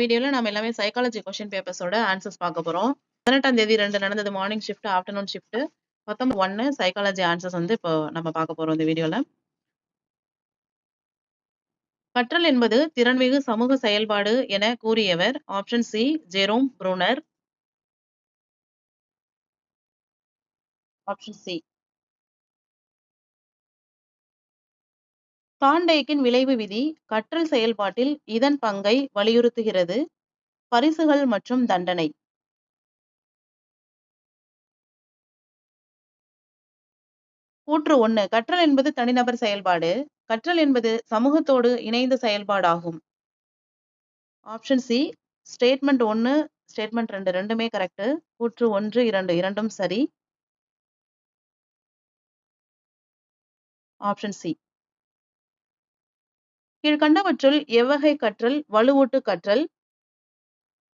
வீடியோல நம்ம எல்லாமே சைக்காலஜி கொஸ்டின் பேப்பர்ஸோட ஆன்சர்ஸ் பார்க்க போறோம். 18ஆம் தேதி ரெண்டு நடந்தது morning shift, afternoon shift. 19 1 psychology answers வந்து இப்போ நம்ம பார்க்க போறோம் இந்த வீடியோல. கற்றல் என்பது திறன்மிகு சமூக செயல்பாடு என கூறியவர் option C Jerome Bruner. Option C. காண்டேக்கின் விளைவு விதி கற்றல் செயல்பாட்டில் இதன் பங்கை வலியுறுத்துகிறது. பரிசுகள் மற்றும் தண்டனை. கூற்று 1 கற்றல் என்பது தனிநபர் செயல்பாடு. கற்றல் என்பது சமூகத்தோடு இணைந்த செயல்பாடாகும். ஆப்ஷன் சி ஸ்டேட்மெண்ட் ஒன்று ஸ்டேட்மெண்ட் 2 2மே கரெக்ட். கூற்று 1, 2 இரண்டும் சரி. Option C. கீழ்கண்டவற்றுள் எவ்வகை கற்றல் வலுவூட்டு கற்றல்?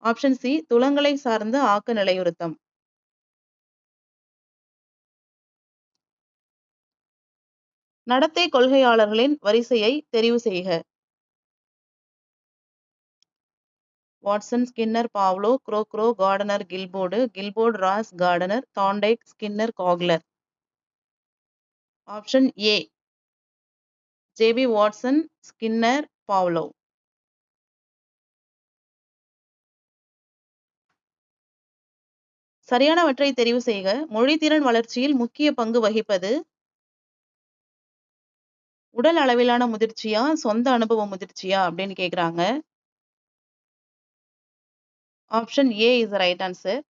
ஆப்ஷன் சி துளங்களை சார்ந்த ஆக்க நிலையுறுத்தம். நடத்தை கொள்கையாளர்களின் வரிசையை தெரிவு செய்க. Watson, Skinner, Pavlov, குரோக்ரோ, Gardner, Guilford, Guilford, Ross, Gardner, Thorndike, Skinner, Kohler. Option A J B. Watson, Skinner, Pavlov சரியானவற்றை தெரிவு செய்க. மொழித்திறன் வளர்ச்சியில் முக்கிய பங்கு வகிப்பது உடல் அளவிலான முதிர்ச்சியா, சொந்த அனுபவ முதிர்ச்சியா அப்படின்னு கேக்குறாங்க. Option A is right answer.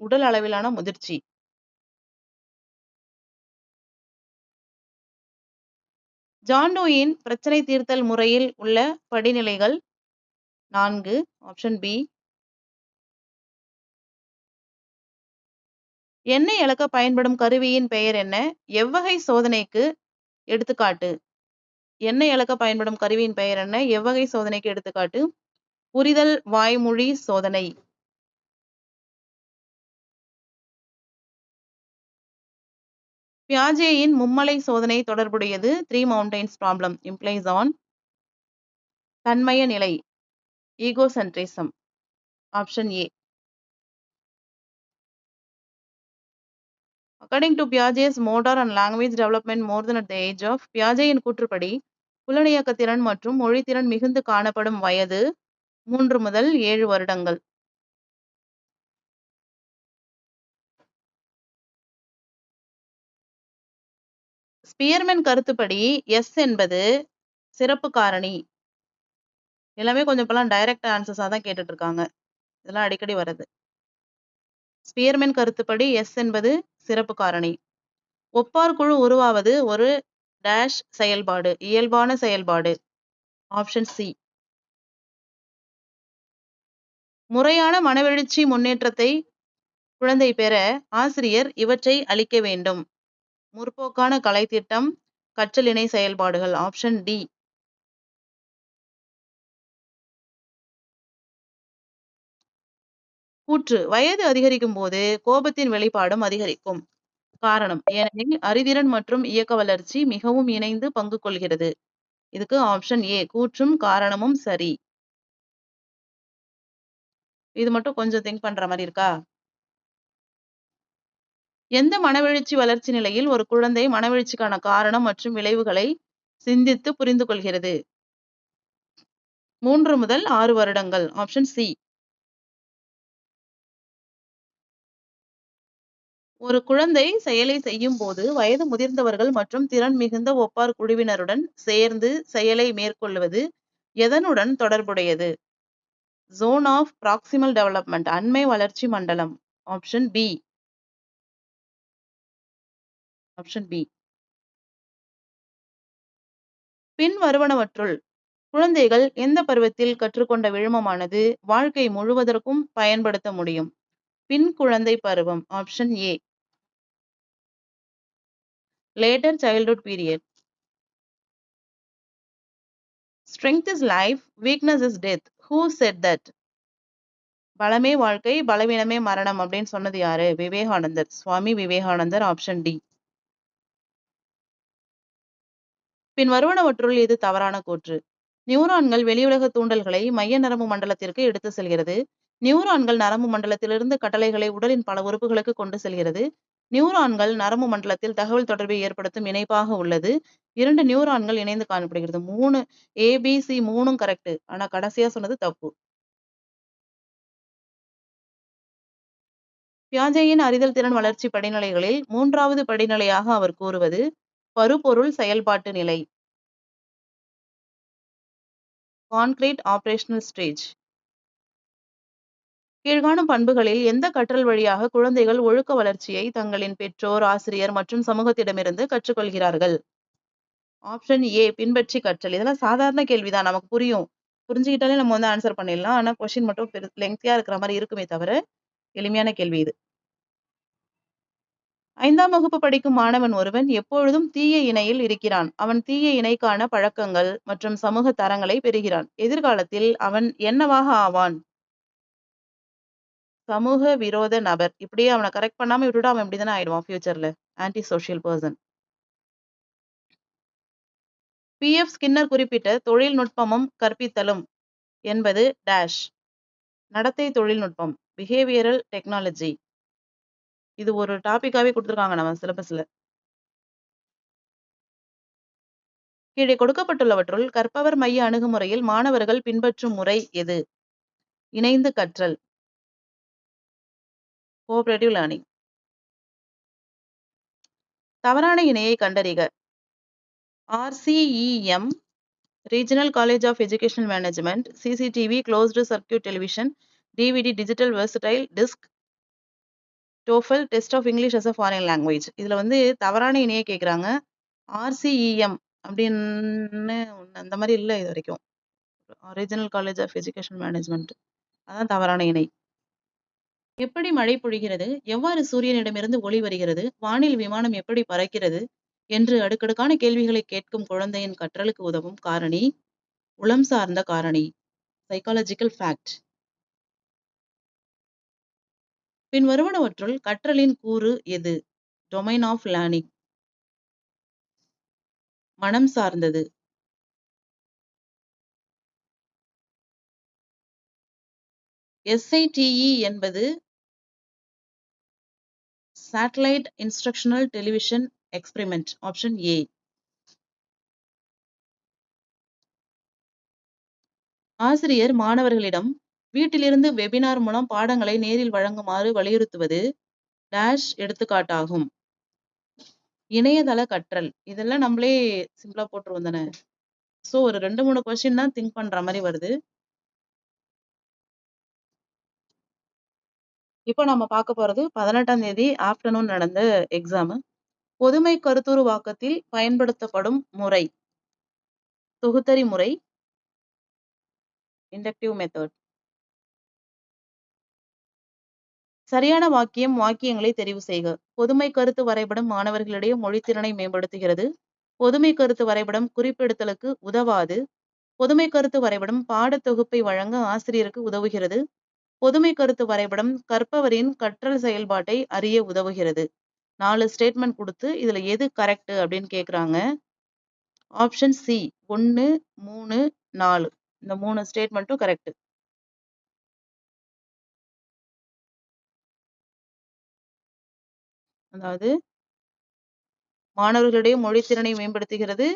உடல் அளவிலான முதிர்ச்சி. ஜான்டோயின் பிரச்சனை தீர்த்தல் முறையில் உள்ள படிநிலைகள் நான்கு ஆப்ஷன் பி. எண்ணெய் இழக்க பயன்படும் கருவியின் பெயர் என்ன? எவ்வகை சோதனைக்கு எடுத்துக்காட்டு? எண்ணெய் இழக்க பயன்படும் கருவியின் பெயர் என்ன? எவ்வகை சோதனைக்கு எடுத்துக்காட்டு? புரிதல் வாய்மொழி சோதனை. பியாஜேயின் மும்மலை சோதனை தொடர்புடையது. Three mountains problem implies on தன்மய நிலை egocentrism. Option A. According to Piaget's motor and language development more than at the age of பியாஜேயின் கூற்றுப்படி புலனியக்க திறன் மற்றும் மொழித்திறன் மிகுந்து காணப்படும் வயது மூன்று முதல் ஏழு வருடங்கள். ஸ்பியர்மேன் கருத்துப்படி எஸ் என்பது சிறப்பு காரணி. எல்லாமே கொஞ்சம் இப்பெல்லாம் டைரக்ட் ஆன்சர்ஸாக தான் கேட்டுட்டு இருக்காங்க. இதெல்லாம் அடிக்கடி வர்றது ஸ்பியர்மேன் கருத்துப்படி எஸ் என்பது சிறப்பு காரணி. ஒப்பார் குழு உருவாவது ஒரு டேஷ் செயல்பாடு இயல்பான செயல்பாடு. Option C. முறையான மனவெழுச்சி முன்னேற்றத்தை குழந்தை பெற ஆசிரியர் இவற்றை அளிக்க வேண்டும். முற்போக்கான கலைத்திட்டம், கற்றல் இணை செயல்பாடுகள். Option D. கூற்று வயது அதிகரிக்கும் போது கோபத்தின் வெளிப்பாடும் அதிகரிக்கும். காரணம் ஏனெனில் அறிதிறன் மற்றும் இயக்க வளர்ச்சி மிகவும் இணைந்து பங்கு கொள்கிறது. இதுக்கு ஆப்ஷன் ஏ கூற்றும் காரணமும் சரி. இது மட்டும் கொஞ்சம் திங்க் பண்ற மாதிரி இருக்கா? எந்த மனவெழுச்சி வளர்ச்சி நிலையில் ஒரு குழந்தை மனவெழுச்சிக்கான காரணம் மற்றும் விளைவுகளை சிந்தித்து புரிந்து கொள்கிறது? மூன்று முதல் ஆறு வருடங்கள். Option C. ஒரு குழந்தை செயலை செய்யும் போது வயது முதிர்ந்தவர்கள் மற்றும் திறன் மிகுந்த ஒப்பார் குழுவினருடன் சேர்ந்து செயலை மேற்கொள்வது எதனுடன் தொடர்புடையது? ஜோன் ஆஃப் ப்ராக்சிமல் டெவலப்மெண்ட் அண்மை வளர்ச்சி மண்டலம். Option B. Option B. பின்வருவனவற்றுள் குழந்தைகள் எந்த பருவத்தில் கற்றுக்கொண்ட விழுமமானது வாழ்க்கை முழுவதற்கும் பயன்படுத்த முடியும்? பின் குழந்தை பருவம். Option A. Later childhood period. Strength is life, weakness is death. Who said that? பலமே வாழ்க்கை, பலவீனமே மரணம் அப்படின்னு சொன்னது யாரு? விவேகானந்தர். சுவாமி விவேகானந்தர். Option D. பின் வருவனவற்றுள் இது தவறான கூற்று? நியூரான்கள் வெளியுலக தூண்டல்களை மைய நரம்பு மண்டலத்திற்கு எடுத்து செல்கிறது. நியூரான்கள் நரம்பு மண்டலத்திலிருந்து கட்டளைகளை உடலின் பல உறுப்புகளுக்கு கொண்டு செல்கிறது. நியூரான்கள் நரம்பு மண்டலத்தில் தகவல் தொடர்பை ஏற்படுத்தும் இணைப்பாக உள்ளது. இரண்டு நியூரான்கள் இணைந்து காணப்படுகிறது. மூணு ஏபிசி மூணும் கரெக்ட் ஆனா கடைசியா சொன்னது தப்பு. பியாஜேயின் அறிதல் திறன் வளர்ச்சி படிநிலைகளில் மூன்றாவது படிநிலையாக அவர் கூறுவது பருப்பொருள் செயல்பாட்டு நிலை. கான்கிரீட் ஆபரேஷனல் ஸ்டேஜ் கீழ்காணும் பண்புகளில் எந்த கற்றல் வழியாக குழந்தைகள் ஒழுக்க வளர்ச்சியை தங்களின் பெற்றோர் ஆசிரியர் மற்றும் சமூகத்திடமிருந்து கற்றுக்கொள்கிறார்கள்? ஆப்ஷன் ஏ பின்பற்றி கற்றல். இதெல்லாம் சாதாரண கேள்விதான். நமக்கு புரியும். புரிஞ்சுக்கிட்டாலே நம்ம வந்து ஆன்சர் பண்ணிடலாம். ஆனால் கொஸ்டின் மட்டும் பெரு லெங்க்தியா இருக்கிற மாதிரி இருக்குமே தவிர எளிமையான கேள்வி இது. ஐந்தாம் வகுப்பு படிக்கும் மாணவன் ஒருவன் எப்பொழுதும் தீய இணையில் இருக்கிறான். அவன் தீய இணைக்கான பழக்கங்கள் மற்றும் சமூக தரங்களை பெறுகிறான். எதிர்காலத்தில் அவன் என்னவாக ஆவான்? சமூக விரோத நபர். இப்படியே அவனை கரெக்ட் பண்ணாம விட்டுட்டு அவன் இப்படிதானே ஆயிடுவான் ஃபியூச்சர்ல anti social person B F Skinner குறிப்பிட்ட தொழில்நுட்பமும் கற்பித்தலும் என்பது டேஷ் நடத்தை தொழில்நுட்பம். பிஹேவியரல் டெக்னாலஜி இது ஒரு டாபிக்காவே கொடுத்துருக்காங்க நம்ம சிலபஸ்ல கீழே கொடுக்கப்பட்டுள்ளவற்றுள் கற்பவர் மைய அணுகுமுறையில் மாணவர்கள் பின்பற்றும் முறை எது? இணைந்து கற்றல். கோஆபரேட்டிவ் லேர்னிங் தவறான இணையை கண்டறிக. RCEM regional college of educational management CCTV closed circuit television DVD digital versatile disc TOEFL test of English as a foreign language இதில் வந்து தவறான இணைய கேட்குறாங்க ஆர்சிஇஎம் அப்படின்னு அந்த மாதிரி இல்லை இது வரைக்கும். Regional college of education management அதான் தவறான இணை. எப்படி மழை பொழிகிறது? எவ்வாறு சூரியனிடமிருந்து ஒளி வருகிறது? வானில் விமானம் எப்படி பறக்கிறது? என்று அடுக்கடுக்கான கேள்விகளை கேட்கும் குழந்தையின் கற்றலுக்கு உதவும் காரணி உளம் சார்ந்த காரணி. சைக்காலஜிக்கல் ஃபேக்ட் பின் வருவனவற்றுள் கற்றலின் கூறு எது? டொமைன் ஆஃப் லேர்னிங் மனம் சார்ந்தது. எஸ்ஐடிஇ என்பது satellite instructional television experiment option A ஆசிரியர் மாணவர்களிடம் வீட்டிலிருந்து வெபினார் மூலம் பாடங்களை நேரில் வழங்குமாறு வலியுறுத்துவது டேஷ் எடுத்துக்காட்டாகும். இணையதள கற்றல். இதெல்லாம் நம்மளே சிம்பிளா போட்டுருவோம் தானே? ஸோ ஒரு ரெண்டு மூணு கொஸ்டின் தான் திங்க் பண்ற மாதிரி வருது. இப்போ நம்ம பார்க்க போறது பதினெட்டாம் தேதி ஆஃப்டர்நூன் நடந்த எக்ஸாம் பொதுமை கருத்துருவாக்கத்தில் பயன்படுத்தப்படும் முறை. தொகுத்தறி முறை. இண்டக்டிவ் மெத்தட் சரியான வாக்கியம் வாக்கியங்களை தெரிவு செய்க. பொதுமை கருத்து வரைபடம் மாணவர்களிடையே மொழித்திறனை மேம்படுத்துகிறது. பொதுமை கருத்து வரைபடம் குறிப்பெடுத்தலுக்கு உதவாது. பொதுமை கருத்து வரைபடம் பாடத்தொகுப்பை வழங்க ஆசிரியருக்கு உதவுகிறது. பொதுமை கருத்து வரைபடம் கற்பவரின் கற்றல் செயல்பாட்டை அறிய உதவுகிறது. நாலு ஸ்டேட்மெண்ட் கொடுத்து இதுல எது கரெக்ட் அப்படின்னு கேக்குறாங்க. ஆப்ஷன் சி ஒன்னு மூணு நாலு. இந்த மூணு ஸ்டேட்மெண்ட்டும் கரெக்ட் அதாவது மாணவர்களுடைய மொழித்திறனை மேம்படுத்துகிறது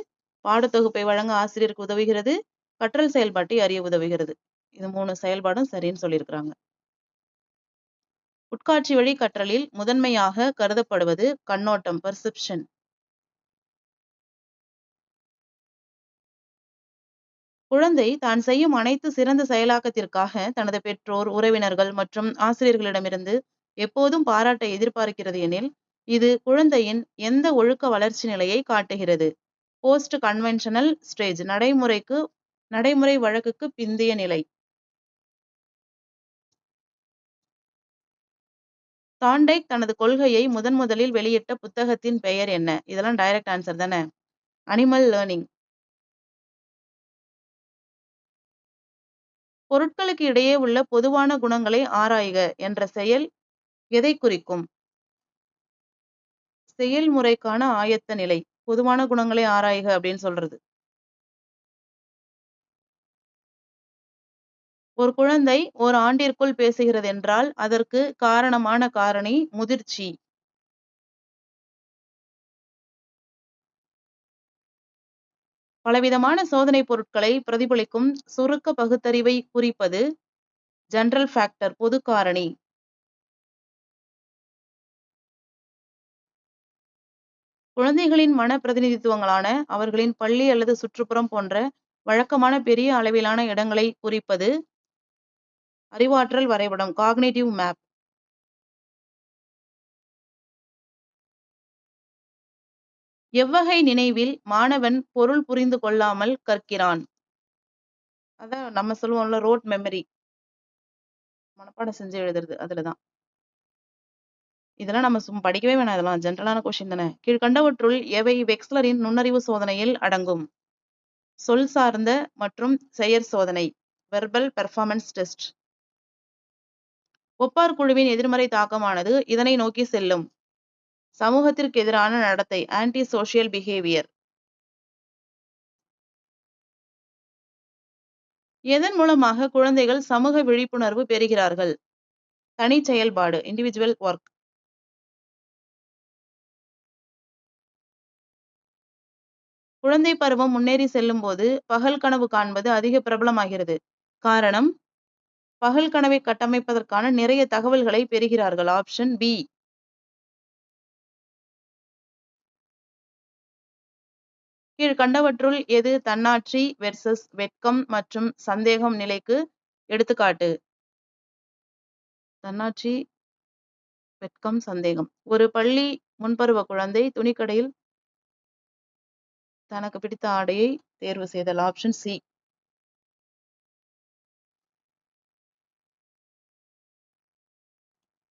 பாடத்தொகுப்பை வழங்க ஆசிரியருக்கு உதவுகிறது கற்றல் செயல்பாட்டை அறிய உதவுகிறது. இது மூணு செயல்பாடும் சரின்னு சொல்லியிருக்கிறாங்க. உட்காட்சி வழி கற்றலில் முதன்மையாக கருதப்படுவது கண்ணோட்டம் பர்செப்ஷன் குழந்தை தான் செய்யும் அனைத்து சிறந்த செயலாக்கத்திற்காக தனது பெற்றோர் உறவினர்கள் மற்றும் ஆசிரியர்களிடமிருந்து எப்போதும் பாராட்டை எதிர்பார்க்கிறது எனில் இது குழந்தையின் எந்த ஒழுக்க வளர்ச்சி நிலையை காட்டுகிறது? போஸ்ட் கன்வென்ஷனல் ஸ்டேஜ் நடைமுறைக்கு நடைமுறை வழக்குக்கு பிந்தைய நிலை. தாண்டைக் தனது கொள்கையை முதன் முதலில் வெளியிட்ட புத்தகத்தின் பெயர் என்ன? இதெல்லாம் டைரக்ட் ஆன்சர் தானே? அனிமல் லேர்னிங் பொருட்களுக்கு இடையே உள்ள பொதுவான குணங்களை ஆராய்க என்ற செயல் எதை குறிக்கும்? செயல்முறைக்கான ஆயத்த நிலை பொதுவான குணங்களை ஆராய்க அப்படின்னு சொல்றது ஒரு குழந்தை ஒரு ஆண்டிற்குள் பேசுகிறதென்றால், அதற்கு காரணமான காரணி முதிர்ச்சி. பலவிதமான சோதனை பொருட்களை பிரதிபலிக்கும் சுருக்க பகுத்தறிவை குறிப்பது ஜெனரல் ஃபேக்டர் பொது காரணி. குழந்தைகளின் மன பிரதிநிதித்துவங்களான அவர்களின் பள்ளி அல்லது சுற்றுப்புறம் போன்ற வழக்கமான பெரிய அளவிலான இடங்களை குறிப்பது அறிவாற்றல் வரைபடம் காக்னேட்டிவ் மேப். எவ்வகை நினைவில் மாணவன் பொருள் புரிந்து கொள்ளாமல் கற்கிறான்? அதான் நம்ம சொல்லுவோம்ல ரோட் மெமரி. மனப்பாடம் செஞ்சு எழுதுறது. அதுல தான். இதெல்லாம் நம்ம சும் படிக்கவே வேணாம் இதெல்லாம். ஜென்ரலான கொஸ்டின் தானே. கீழ்கண்டவற்றுள் எவை வெக்ஸ்லரின் நுண்ணறிவு சோதனையில் அடங்கும்? சொல் சார்ந்த மற்றும் செயற் சோதனை. Verbal performance test. ஒப்பார் குழுவின் எதிர்மறை தாக்கமானது இதனை நோக்கி செல்லும். சமூகத்திற்கு எதிரான நடத்தை ஆன்டி சோசியல் பிஹேவியர். எதன் மூலமாக குழந்தைகள் சமூக விழிப்புணர்வு பெறுகிறார்கள்? தனி செயல்பாடு இண்டிவிஜுவல் ஒர்க். குழந்தை பருவம் முன்னேறி செல்லும் போது பகல் கனவு காண்பது அதிக பிரபலமாகிறது. காரணம் பகல் கனவை கட்டமைப்பதற்கான நிறைய தகவல்களை பெறுகிறார்கள். Option B. கீழ்கண்டவற்றுள் எது தன்னாட்சி வெர்சஸ் வெட்கம் மற்றும் சந்தேகம் நிலைக்கு எடுத்துக்காட்டு? தன்னாட்சி, வெட்கம், சந்தேகம். ஒரு பள்ளி முன்பருவ குழந்தை துணிக்கடையில் தனக்கு பிடித்த ஆடையை தேர்வு செய்தல். Option C.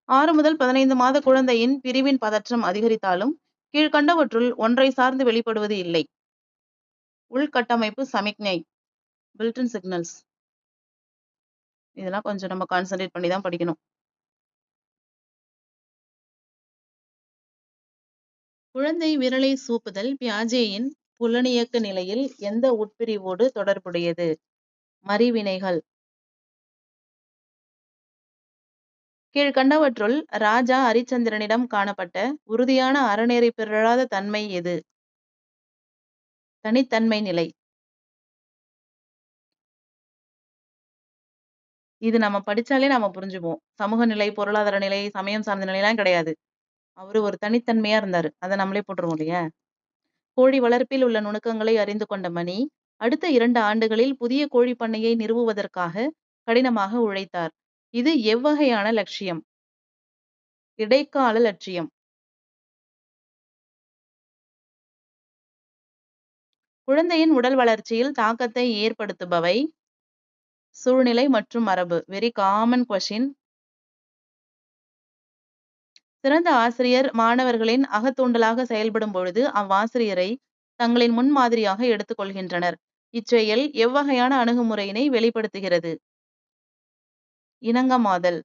ஆறு முதல் பதினைந்து மாத குழந்தையின் பிரிவின் பதற்றம் அதிகரித்தாலும், கீழ்க்கண்டவற்றுள் ஒன்றை சார்ந்து வெளிப்படுவது இல்லை. உள்கட்டமைப்பு சமிக்ஞை பில்டன் சிக்னல்ஸ். இதெல்லாம் கொஞ்சம் நம்ம கான்சென்ட்ரேட் பண்ணி தான் படிக்கணும். குழந்தை விரலை சூப்புதல் பியாஜேயின் புலனியக்க நிலையில் எந்த உட்பிரிவோடு தொடர்புடையது? மறிவினைகள். கீழ்க்கண்டவற்றுள் ராஜா அரிச்சந்திரனிடம் காணப்பட்ட உறுதியான அறநெறி பிறழாத தன்மை எது? தனித்தன்மை நிலை. இது நம்ம படிச்சாலே நாம புரிஞ்சுப்போம் சமூக நிலை, பொருளாதார நிலை, சமயம் சார்ந்த நிலையெல்லாம் கிடையாது. அவரு ஒரு தனித்தன்மையா இருந்தாரு. அதை நம்மளே போட்டுருவோம் இல்லையா? கோழி வளர்ப்பில் உள்ள நுணுக்கங்களை அறிந்து கொண்ட மணி, அடுத்த இரண்டு ஆண்டுகளில் புதிய கோழி பண்ணையை நிறுவுவதற்காக கடினமாக உழைத்தார். இது எவ்வகையான லட்சியம்? இடைக்கால லட்சியம். குழந்தையின் உடல் வளர்ச்சியில் தாக்கத்தை ஏற்படுத்துபவை சூழ்நிலை மற்றும் மரபு. வெரி காமன் கொஷின் சிறந்த ஆசிரியர் மாணவர்களின் அகத்தூண்டலாக செயல்படும் பொழுது அவ்வாசிரியரை தங்களின் முன்மாதிரியாக எடுத்துக்கொள்கின்றனர் இச்செயல் எவ்வகையான அணுகுமுறையினை வெளிப்படுத்துகிறது? இணங்கமாதல்.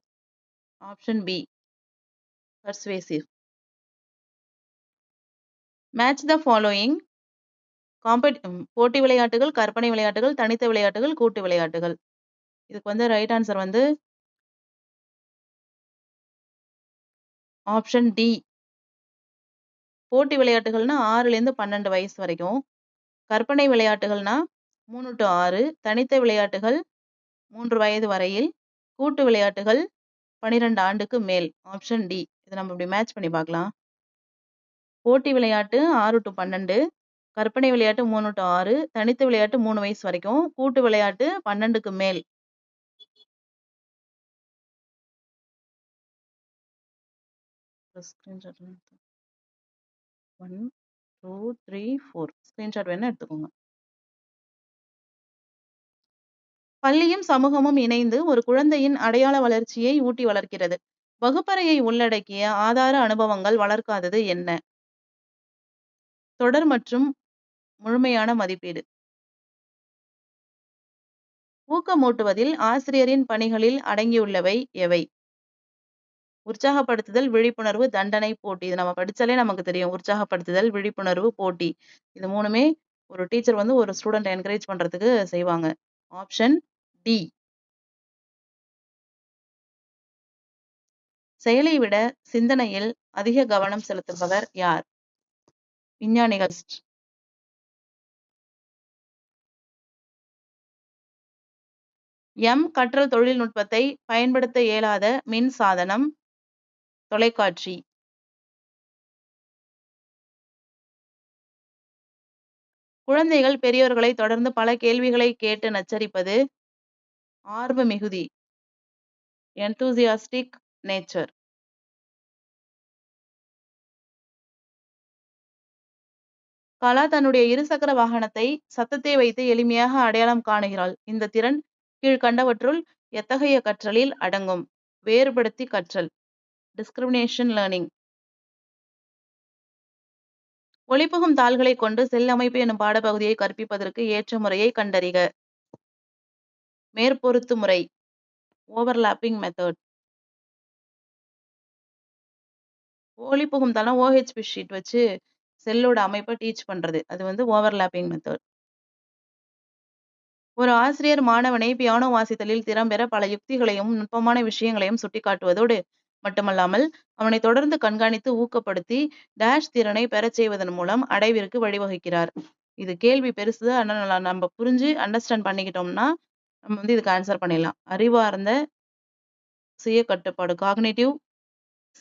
Option B. Persuasive match the following காம்படி போட்டி விளையாட்டுகள், கற்பனை விளையாட்டுகள், தனித்த விளையாட்டுகள், கூட்டு விளையாட்டுகள். இதுக்கு வந்து ரைட் ஆன்சர் வந்து ஆப்ஷன் டி. போட்டி விளையாட்டுகள்னா 6லேருந்து 12 வயசு வரைக்கும். கற்பனை விளையாட்டுகள்னா மூணு டு ஆறு தனித்த விளையாட்டுகள் மூன்று வயது வரையில். கூட்டு விளையாட்டுகள் 12 ஆண்டுக்கு மேல். Option D. இதை நம்ம இப்படி மேட்ச் பண்ணி பார்க்கலாம். போட்டி விளையாட்டு ஆறு டு பன்னெண்டு கற்பனை விளையாட்டு மூணு டு ஆறு தனித்த விளையாட்டு மூணு வயசு வரைக்கும். கூட்டு விளையாட்டு 12க்கு மேல். ஸ்கிரீன்ஷாட் 1, 2, 3, 4 ஸ்கிரீன்ஷாட் வேணா எடுத்துக்கோங்க. பள்ளியும் சமூகமும் இணைந்து ஒரு குழந்தையின் அடையாள வளர்ச்சியை ஊட்டி வளர்க்கிறது. வகுப்பறையை உள்ளடக்கிய ஆதார அனுபவங்கள் வளர்க்காதது என்ன? தொடர் மற்றும் முழுமையான மதிப்பீடு. ஊக்கமூட்டுவதில் ஆசிரியரின் பணிகளில் அடங்கியுள்ளவை எவை? உற்சாகப்படுத்துதல் விழிப்புணர்வு தண்டனை போட்டி. இது நம்ம படிச்சாலே நமக்கு தெரியும். உற்சாகப்படுத்துதல் விழிப்புணர்வு போட்டி. இது மூணுமே ஒரு டீச்சர் வந்து ஒரு ஸ்டூடெண்ட் என்கரேஜ் பண்றதுக்கு செய்வாங்க. ஆப்ஷன் டி. செயலை விட சிந்தனையில் அதிக கவனம் செலுத்துபவர் யார்? விஞ்ஞானிகள். எம். கற்றல் தொழில்நுட்பத்தை பயன்படுத்த இயலாத மின் சாதனம். தொலைக்காட்சி. குழந்தைகள் பெரியோர்களை தொடர்ந்து பல கேள்விகளை கேட்டு நச்சரிப்பது ஆர்வ மிகுதி. என்தூசியாஸ்டிக் நேச்சர் கலா தன்னுடைய இருசக்கர வாகனத்தை சத்தத்தை வைத்து எளிமையாக அடையாளம் காணுகிறாள். இந்த திறன் கீழ்கண்டவற்றுள் எத்தகைய கற்றலில் அடங்கும்? வேறுபடுத்தி கற்றல். டிஸ்கிரிமினேஷன் லேர்னிங் ஒளிபுகும் தாள்களை கொண்டு செல் அமைப்பு எனும் பாடப்பகுதியை கற்பிப்பதற்கு ஏற்ற முறையை கண்டறிக. மேற்பொருத்து முறை. ஓவர்லாப்பிங் மெத்தட் ஒளிப்புகும் தளம் ஓஹெச்பி ஷீட் வச்சு செல்லோட அமைப்பை டீச் பண்றது. அது வந்து ஓவர்லாப்பிங் மெத்தட் ஒரு ஆசிரியர் மாணவனை பியானோ வாசித்தலில் திறம்பெற பல யுக்திகளையும் நுட்பமான விஷயங்களையும் சுட்டிக்காட்டுவதோடு மட்டுமல்லாமல் அவனை தொடர்ந்து கண்காணித்து ஊக்கப்படுத்தி டேஷ் திறனை பெறச் செய்வதன் மூலம் அடைவிற்கு வழிவகுக்கிறார். இது கேள்வி பெருசு ஆனால் நம்ம புரிஞ்சு அண்டர்ஸ்டாண்ட் பண்ணிக்கிட்டோம்னா நம்ம வந்து இதுக்கு ஆன்சர் பண்ணிடலாம். அறிவார்ந்த சுய கட்டுப்பாடு cognitive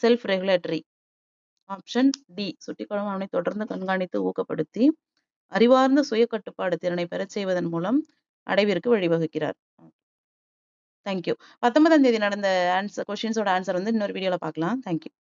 self regulatory option D சுட்டிக்காட்டும் அவனை தொடர்ந்து கண்காணித்து ஊக்கப்படுத்தி அறிவார்ந்த சுய கட்டுப்பாடு திறனை பெறச் செய்வதன் மூலம் அடைவிற்கு வழிவகுக்கிறார். தேங்க்யூ பத்தொன்பதாம் தேதி நடந்த ஆன்சர் கொஷின்ஸோட ஆன்சர் வந்து இன்னொரு வீடியோவில் பார்க்கலாம். தேங்க்யூ